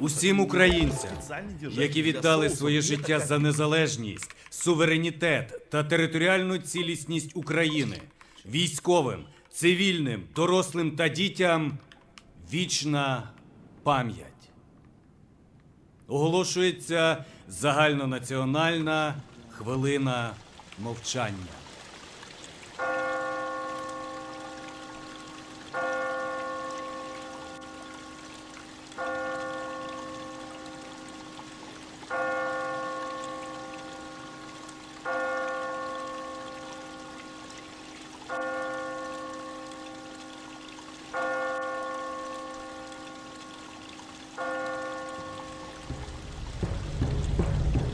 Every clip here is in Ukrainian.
усім українцям, які віддали своє життя за незалежність, суверенітет та територіальну цілісність України, військовим, цивільним, дорослим та дітям вічна пам'ять. Оголошується загальнонаціональна хвилина мовчання.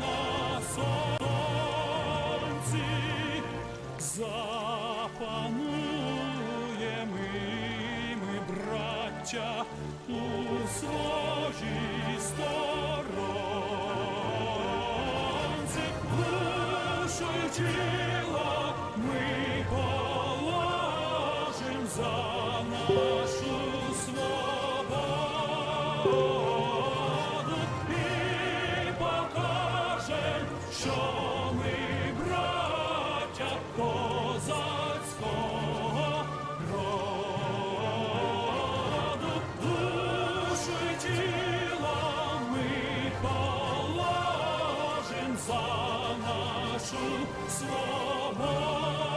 на сонці, запанує у своїй нашу свободу